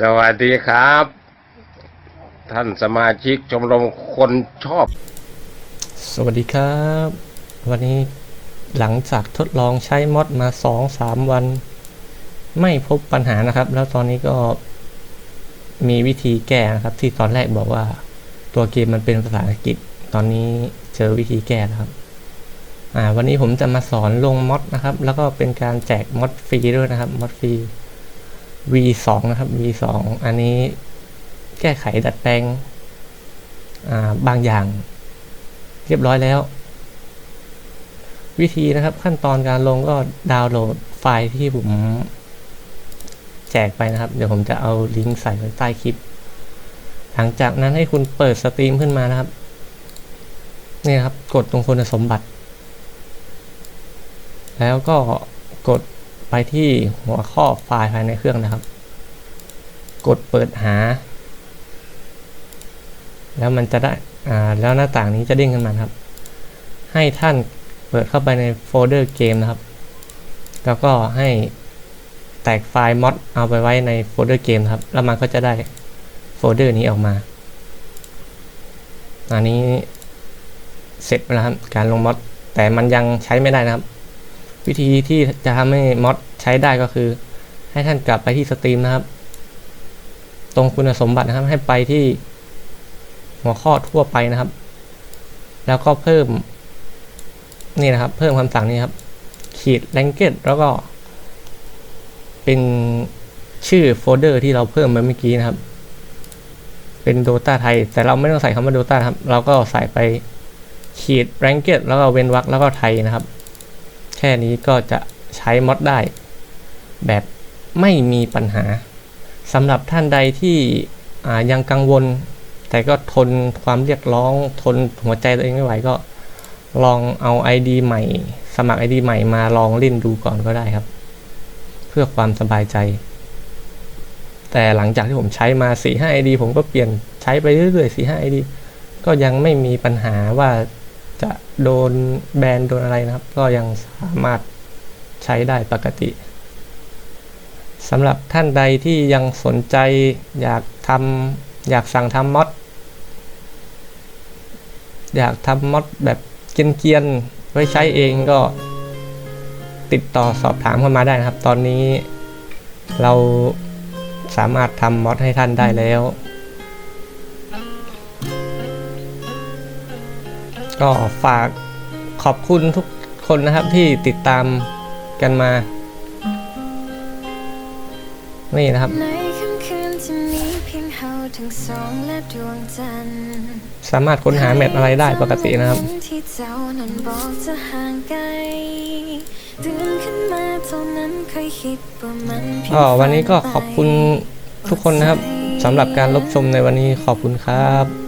สวัสดีครับ ท่านสมาชิกชมรมคนชอบ สวัสดีครับ วันนี้หลังจากทดลองใช้มอดมาสองสามวัน ไม่พบปัญหานะครับ แล้วตอนนี้ก็มีวิธีแก้นะครับ ที่ตอนแรกบอกว่า ตัวเกมมันเป็นภาษาอังกฤษ ตอนนี้เจอวิธีแก้นะครับอ่าวันนี้ผมจะมาสอนลงมอดนะครับ แล้วก็เป็นการแจกมอดฟรีด้วยนะครับมอดฟรี V2 นะครับ V2 อันนี้แก้ไขดัดแปลงาบางอย่าง เรียบร้อยแล้ว วิธีนะครับขั้นตอนการลงก็ดาวน์โหลดไฟล์ที่ผมแจกไปนะครับ เดี๋ยวผมจะเอาลิงก์ใส่ไว้ใต้คลิป หลังจากนั้นให้คุณเปิดสตรีมขึ้นมานะครับนี่ครับ กดตรงคุณสมบัติ แล้วก็กด ไปที่หัวข้อไฟล์ภายในเครื่องนะครับ กดเปิดหา แล้วมันจะได้อ่าแล้วหน้าต่างนี้จะเด้งขึ้นมาครับ ให้ท่านเปิดเข้าไปในโฟลเดอร์เกมนะครับ แล้วก็ให้แตกไฟล์มอดเอาไปไว้ในโฟลเดอร์เกมครับ แล้วมันก็จะได้โฟลเดอร์นี้ออกมา อันนี้เสร็จแล้วครับ การลงมอดแต่มันยังใช้ไม่ได้นะครับ วิธีที่จะทำให้มอดใช้ได้ก็คือ ให้ท่านกลับไปที่สตรีมนะครับ ตรงคุณสมบัตินะครับให้ไปที่หัวข้อทั่วไปนะครับ แล้วก็เพิ่มนี่นะครับ เพิ่มคำสั่งนี้ครับ ขีด l a n g u a g e แล้วก็ เป็นชื่อโฟลเดอร์ที่เราเพิ่มไปเมื่อกี้นะครับ เป็น Dota ไทย แต่เราไม่ต้องใส่คำว่า Dota ครับ เราก็ใส่ไปขีด l a n g u a g e แล้วก็เว้นวรรคแล้วก็ไทยนะครับ ค่นี้ก็จะใช้มอดได้ แบบไม่มีปัญหาสำหรับท่านใดที่ยังกังวล แต่ก็ทนความเรียกร้อง ทนหัวใจตัวเองไม่ไหวก็ลองเอา ID ใหม่ สมัคร ID ใหม่มาลองเล่นดูก่อนก็ได้ครับ เพื่อความสบายใจ แต่หลังจากที่ผมใช้มา 4 5 ID ผมก็เปลี่ยนใช้ไปเรื่อยๆ4 5 ID ก็ยังไม่มีปัญหาว่า จะโดนแบนโดนอะไรนะครับ ก็ยังสามารถใช้ได้ปกติสำหรับท่านใดที่ยังสนใจอยากทำอยากสั่งทำมอดอยากทำมอดแบบเกียนๆไว้ใช้เองก็ติดต่อสอบถามเข้ามาได้นะครับ ตอนนี้เราสามารถทำมอดให้ท่านได้แล้ว ก็ฝากขอบคุณทุกคนนะครับที่ติดตามกันมา นี่นะครับในค่ำคืนที่มีเพียงเฮาทั้งสองและดวงจันทร์สามารถค้นหาแมทอะไรได้ปกตินะครับที่เจ้านั้นบอกจะห่างไกลตื่นขึ้นมาเท่านั้นเคยคิดว่ามันเพียงก็วันนี้ก็ขอบคุณทุกคนนะครับสำหรับการรับชมในวันนี้ขอบคุณครับ